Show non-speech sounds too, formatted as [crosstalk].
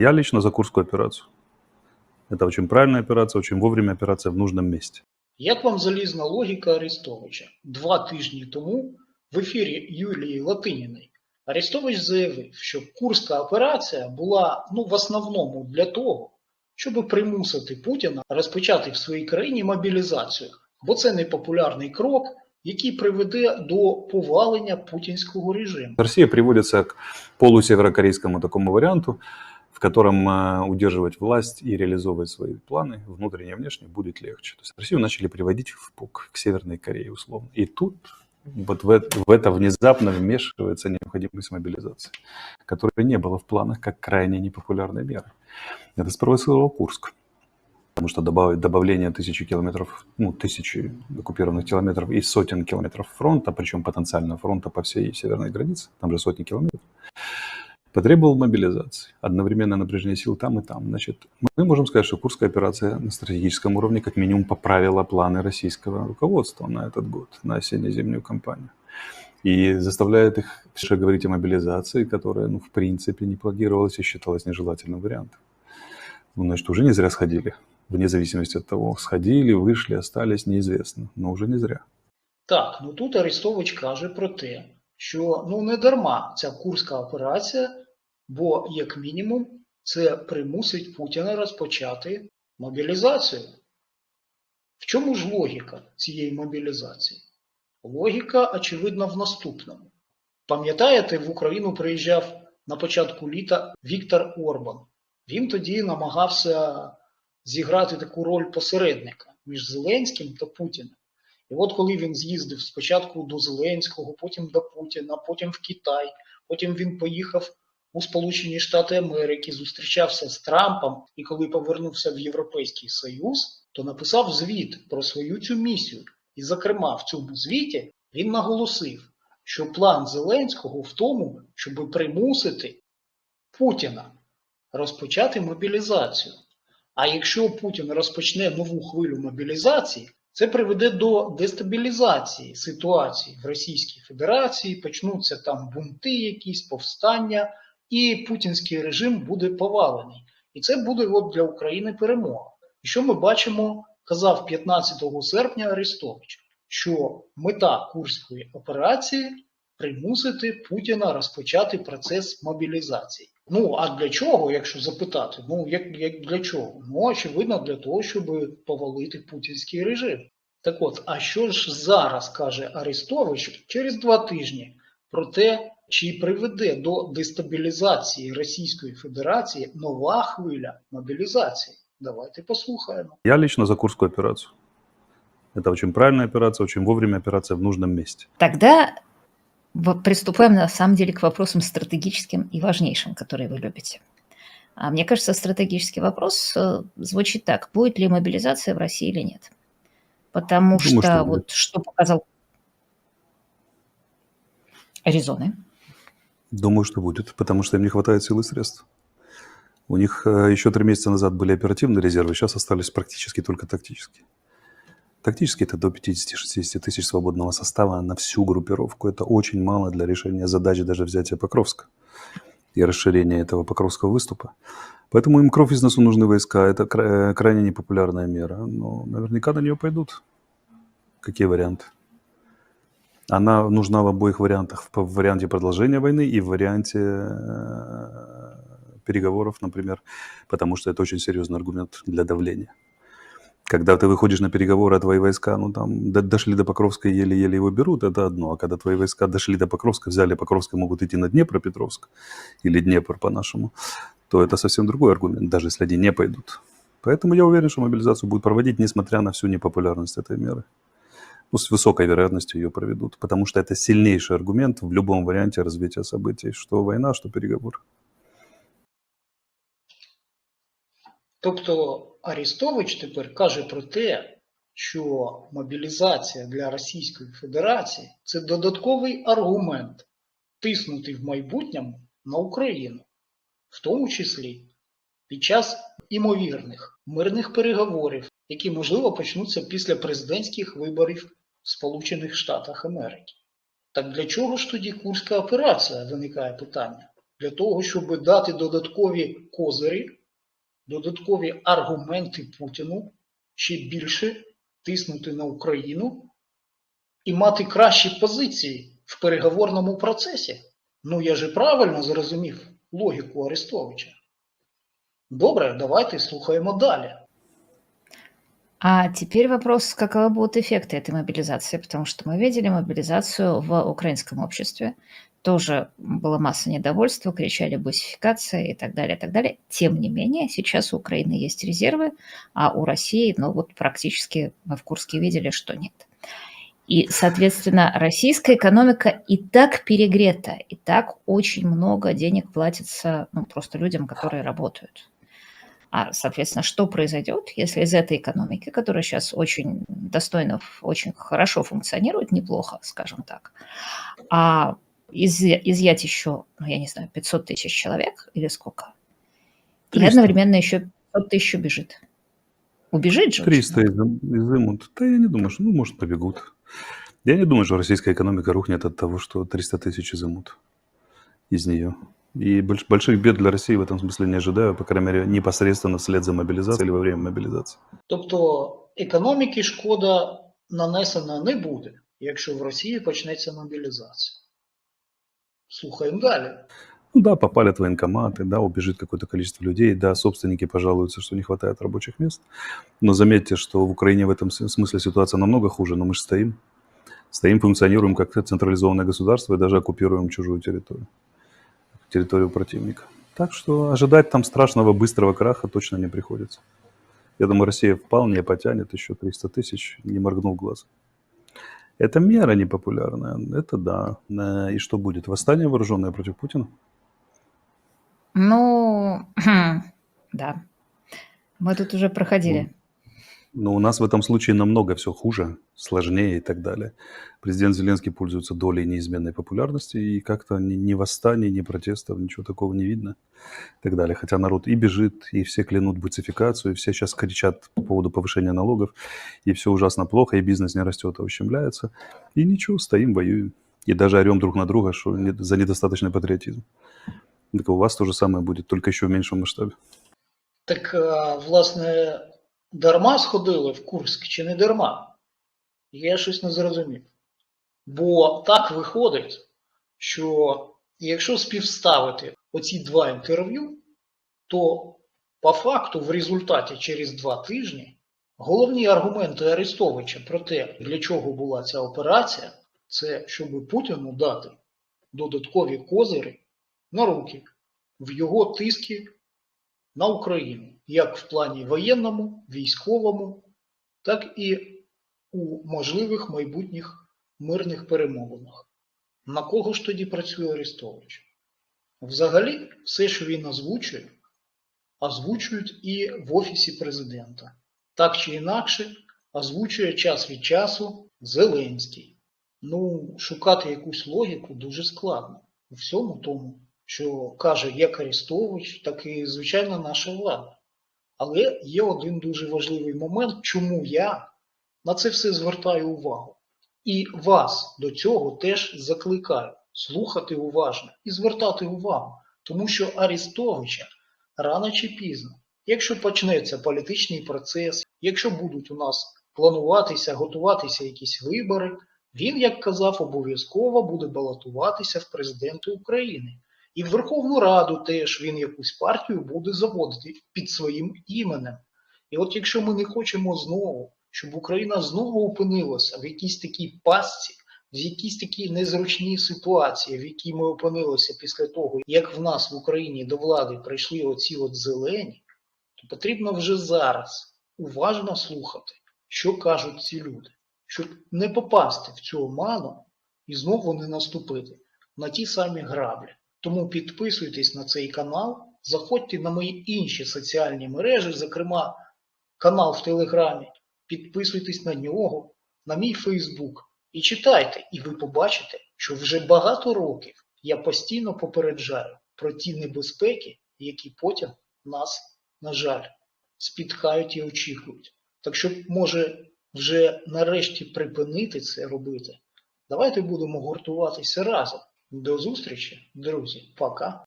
Я лично за Курскую операцию. Это очень правильная операция, очень вовремя операция в нужном месте. Як вам залізна логіка Арестовича? Два тижні тому в ефірі Юлії Латиніної Арестович заявив, що Курська операція була ну, в основному для того, щоб примусити Путіна розпочати в своїй країні мобілізацію, бо це непопулярний крок, який приведе до повалення путінського режиму. Россия приводится к полусеверокорейскому такому варианту, в котором э, удерживать власть и реализовывать свои планы, внутренние и внешние, будет легче. То есть Россию начали приводить в пук к Северной Корее, условно. И тут вот в это, в это внезапно вмешивается необходимость мобилизации, которой не было в планах как крайне непопулярной меры. Это спровоцировал Курск. Потому что добавление тысячи километров, ну, тысячи оккупированных километров и сотен километров фронта, причем потенциального фронта по всей северной границе, там же сотни километров, потребовал мобилизации. Одновременное напряжение сил там и там. Значит, мы можем сказать, что Курская операция на стратегическом уровне как минимум поправила планы российского руководства на этот год, на осенне-зимнюю кампанию. И заставляет их все говорить о мобилизации, которая, ну, в принципе, не планировалась и считалась нежелательным вариантом. Ну, значит, уже не зря сходили. Вне зависимости от того, сходили, вышли, остались, неизвестно. Но уже не зря. Так, ну тут Арестович каже про те, що ну не дарма ця Курська операція, бо, як мінімум, це примусить Путіна розпочати мобілізацію. В чому ж логіка цієї мобілізації? Логіка, очевидно, в наступному. Пам'ятаєте, в Україну приїжджав на початку літа Віктор Орбан. Він тоді намагався зіграти таку роль посередника між Зеленським та Путіним. І от коли він з'їздив спочатку до Зеленського, потім до Путіна, потім в Китай, потім він поїхав у Сполучені Штати Америки, зустрічався з Трампом, і коли повернувся в Європейський Союз, то написав звіт про свою цю місію. І, зокрема, в цьому звіті він наголосив, що план Зеленського в тому, щоб примусити Путіна розпочати мобілізацію. А якщо Путін розпочне нову хвилю мобілізації, це приведе до дестабілізації ситуації в Російській Федерації, почнуться там бунти, якісь повстання, і путінський режим буде повалений. І це буде от для України перемога. І що ми бачимо, казав 15 серпня Арестович, що мета Курської операції примусити Путіна розпочати процес мобілізації. Ну а для чого, якщо запитати? Ну як, як для чого? Ну очевидно, для того, щоб повалити путінський режим. Так от, а що ж зараз каже Арестович через два тижні про те, чи приведе до дестабілізації Російської Федерації нова хвиля мобілізації? Давайте послухаємо. Я лично за Курскую операцию. Это очень правильная операция, очень вовремя операция в нужном месте. Тогда в- приступаем на самом деле к вопросам стратегическим и важнейшим, которые вы любите. А мне кажется, стратегический вопрос э, звучит так. Будет ли мобилизация в России или нет? Потому Думаю, что, что будет. вот что показал Аризоны. Думаю, что будет, потому что им не хватает сил и средств. У них э, еще три месяца назад были оперативные резервы, сейчас остались практически только тактические. Тактически это до 50-60 тысяч свободного состава на всю группировку. Это очень мало для решения задачи даже взятия Покровска и расширения этого Покровского выступа. Поэтому им кровь из носу нужны войска. Это э, крайне непопулярная мера. Но наверняка на нее пойдут. Какие варианты? Она нужна в обоих вариантах. В варианте продолжения войны и в варианте э, переговоров, например, потому что это очень серьезный аргумент для давления. Когда ты выходишь на переговоры, а твои войска, ну там, до- дошли до Покровска еле-еле его берут, это одно. А когда твои войска дошли до Покровска, взяли Покровск и могут идти на Днепропетровск или Днепр по-нашему, то это совсем другой аргумент, даже если они не пойдут. Поэтому я уверен, что мобилизацию будут проводить, несмотря на всю непопулярность этой меры Ну, с высокой вероятностью ее проведут, потому что это сильнейший аргумент в любом варианте развития событий, что война, что переговоры. Тобто Арістович тепер каже про те, що мобілізація для Російської Федерації це додатковий аргумент тиснути в майбутньому на Україну, в тому числі під час імовірних мирних переговорів, які можливо почнуться після президентських виборів в Сполучених Штатах Америки. Так для чого ж тоді Курська операція? Виникає питання. для того, щоб дати додаткові козирі, додаткові аргументи Путіну ще більше тиснути на Україну і мати кращі позиції в переговорному процесі. Ну, я же правильно зрозумів логіку Арестовича. Добре, давайте слухаємо далі. А теперь вопрос, каковы будут эффекты этой мобилизации, потому что мы видели мобилизацию в украинском обществе. Тоже была масса недовольства, кричали бусификация и так далее, и так далее. Тем не менее, сейчас у Украины есть резервы, а у России, ну вот практически мы в Курске видели, что нет. И, соответственно, российская экономика и так перегрета, и так очень много денег платится ну, просто людям, которые работают. А, соответственно, что произойдет, если из этой экономики, которая сейчас очень достойно, очень хорошо функционирует, неплохо, скажем так, а из, изъять еще, ну, я не знаю, 500 тысяч человек или сколько, и 300. одновременно еще 500 тысяч убежит. Убежит же. очень 300 много. изым- изымут. Да я не думаю, что, ну, может, побегут. Я не думаю, что российская экономика рухнет от того, что 300 тысяч изымут из нее. И больш- больших бед для России в этом смысле не ожидаю, по крайней мере, непосредственно вслед за мобилизацией или во время мобилизации. Тобто економіки шкода нанесена не буде, якщо в Росії почнеться мобілізація. Слухаємо далі. Ну да, попалят военкоматы, да, убежит какое-то количество людей, да, собственники пожалуются, что не хватает рабочих мест. Но заметьте, что в Украине в этом с- смысле ситуация намного хуже, но мы же стоим. Стоим, функционируем как централизованное государство и даже оккупируем чужую территорию, территорию противника. Так что ожидать там страшного быстрого краха точно не приходится. Я думаю, Россия вполне потянет еще 300 тысяч, не моргнув глаз. Это мера непопулярная, это да. Э, И что будет? Восстание вооруженное против Путина? Ну, [clears throat] да. Мы тут уже проходили. Но у нас в этом случае намного все хуже, сложнее и так далее. Президент Зеленский пользуется долей неизменной популярности, и как-то ни, ни восстаний, ни протестов, ничего такого не видно и так далее. Хотя народ и бежит, и все клянут бацификацию, и все сейчас кричат по поводу повышения налогов, и все ужасно плохо, и бизнес не растет, а ущемляется. И ничего, стоим, воюем. И даже орем друг на друга что за недостаточный патриотизм. Так у вас то же самое будет, только еще в меньшем масштабе. Так, а, власне, дарма сходили в Курск чи не дарма? Я щось не зрозумів. Бо так виходить, що якщо співставити оці два інтерв'ю, то по факту в результаті через два тижні головні аргументи Арестовича про те, для чого була ця операція, це щоб Путіну дати додаткові козири на руки в його тискі на Україну, як в плані воєнному, військовому, так і у можливих майбутніх мирних перемовинах. На кого ж тоді працює Арестович? Взагалі, все, що він озвучує, озвучують і в Офісі президента. Так чи інакше, озвучує час від часу Зеленський. Ну, шукати якусь логіку дуже складно у всьому тому, що каже як Арестович, так і, звичайно, наша влада. Але є один дуже важливий момент, чому я на це все звертаю увагу. І вас до цього теж закликаю слухати уважно і звертати увагу, тому що Арестовича рано чи пізно, якщо почнеться політичний процес, якщо будуть у нас плануватися, готуватися якісь вибори, він, як казав, обов'язково буде балотуватися в президенти України. І в Верховну Раду теж він якусь партію буде заводити під своїм іменем. І от якщо ми не хочемо знову, щоб Україна знову опинилася в якійсь такій пастці, в якійсь такій незручній ситуації, в якій ми опинилися після того, як в нас в Україні до влади прийшли оці от зелені, то потрібно вже зараз уважно слухати, що кажуть ці люди, щоб не попасти в цю оману і знову не наступити на ті самі граблі. Тому підписуйтесь на цей канал, заходьте на мої інші соціальні мережі, зокрема канал в Телеграмі, підписуйтесь на нього, на мій Фейсбук і читайте, і ви побачите, що вже багато років я постійно попереджаю про ті небезпеки, які потім нас, на жаль, спіткають і очікують. Так що, може, вже нарешті припинити це робити. Давайте будемо гуртуватися разом. До зустрічі, друзі. Пока.